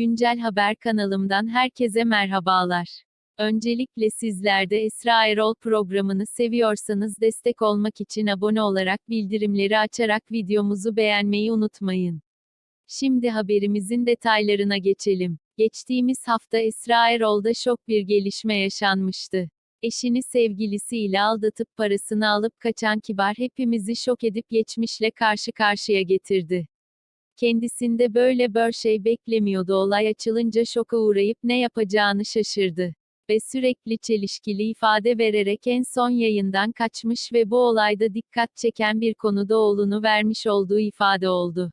Güncel Haber kanalımdan herkese merhabalar. Öncelikle sizler de Esra Erol programını seviyorsanız destek olmak için abone olarak bildirimleri açarak videomuzu beğenmeyi unutmayın. Şimdi haberimizin detaylarına geçelim. Geçtiğimiz hafta Esra Erol'da şok bir gelişme yaşanmıştı. Eşini sevgilisiyle aldatıp parasını alıp kaçan Kibar hepimizi şok edip geçmişle karşı karşıya getirdi. Kendisinde böyle bir şey beklemiyordu olay açılınca şoka uğrayıp ne yapacağını şaşırdı. Ve sürekli çelişkili ifade vererek en son yayından kaçmış ve bu olayda dikkat çeken bir konuda oğlunu vermiş olduğu ifade oldu.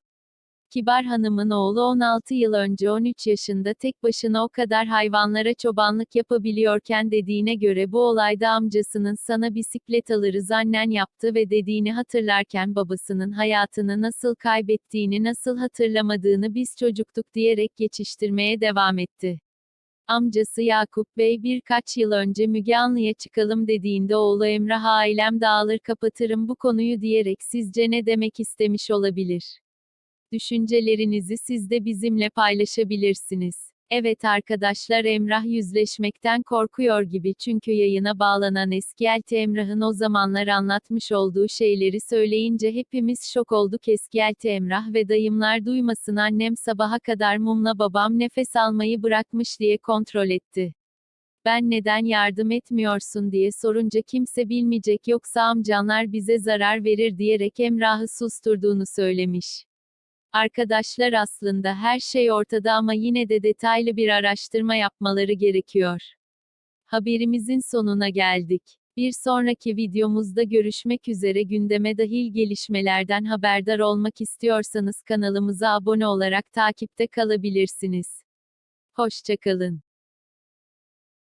Kibar Hanım'ın oğlu 16 yıl önce 13 yaşında tek başına o kadar hayvanlara çobanlık yapabiliyorken dediğine göre bu olayda amcasının sana bisiklet alırız annen yaptı ve dediğini hatırlarken babasının hayatını nasıl kaybettiğini nasıl hatırlamadığını biz çocuktuk diyerek geçiştirmeye devam etti. Amcası Yakup Bey birkaç yıl önce Müge Anlı'ya çıkalım dediğinde oğlu Emrah ailem dağılır kapatırım bu konuyu diyerek sizce ne demek istemiş olabilir? Düşüncelerinizi siz de bizimle paylaşabilirsiniz. Evet arkadaşlar Emrah yüzleşmekten korkuyor gibi çünkü yayına bağlanan eski elti Emrah'ın o zamanlar anlatmış olduğu şeyleri söyleyince hepimiz şok olduk eski elti Emrah ve dayımlar duymasın annem sabaha kadar mumla babam nefes almayı bırakmış diye kontrol etti. Ben neden yardım etmiyorsun diye sorunca kimse bilmeyecek yoksa amcanlar bize zarar verir diyerek Emrah'ı susturduğunu söylemiş. Arkadaşlar aslında her şey ortada ama yine de detaylı bir araştırma yapmaları gerekiyor. Haberimizin sonuna geldik. Bir sonraki videomuzda görüşmek üzere gündeme dahil gelişmelerden haberdar olmak istiyorsanız kanalımıza abone olarak takipte kalabilirsiniz. Hoşçakalın.